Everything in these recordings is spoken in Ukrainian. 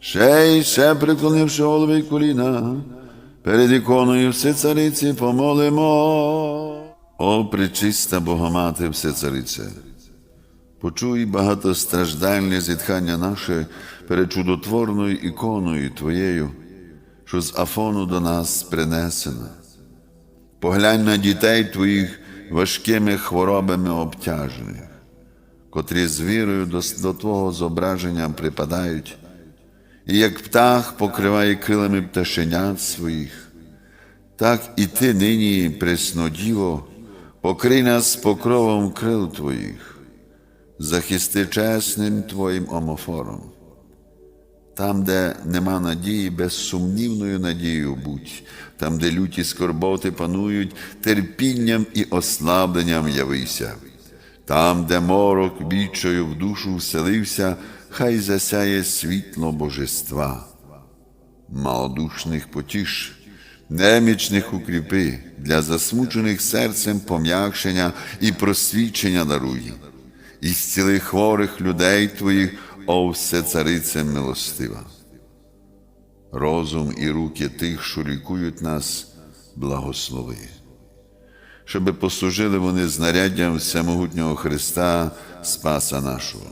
Ще й ще приклонивши голови й коліна, перед іконою Всецариці помолимо. О, пречиста Богомати Всецарице, почуй багатостраждальне зітхання наше перед чудотворною іконою Твоєю, що з Афону до нас принесена. Поглянь на дітей Твоїх важкими хворобами обтяжених, котрі з вірою до, до Твого зображення припадають, і як птах покриває крилами пташенят своїх, так і Ти нині, преснодіво, покрий нас покровом крил Твоїх, захисти чесним Твоїм омофором. Там, де нема надії, безсумнівною надією будь, там, де люті скорботи панують, терпінням і ослабленням явися. Там, де морок вічою в душу вселився, хай засяє світло божества. Малодушних потіш, немічних укріпи, для засмучених серцем пом'якшення і просвічення даруй. І зціли хворих людей твоїх, о все царице милостива. Розум і руки тих, що лікують нас, благослови, щоби послужили вони знаряддям всемогутнього Христа, Спаса нашого.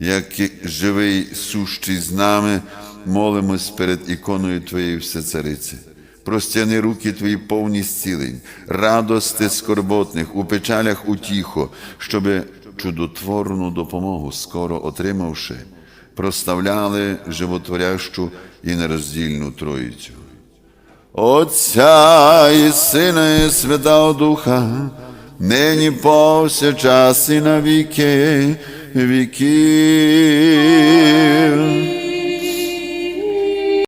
Як живий сущий з нами, молимось перед іконою Твоєї Всецариці. Простяни руки Твої повні зцілень, радости скорботних, у печалях утіхо, щоби чудотворну допомогу, скоро отримавши, проставляли животворящу і нероздільну Троїцю. Отця і Сина, і Святого Духа, нині повсякчас і на віки віків.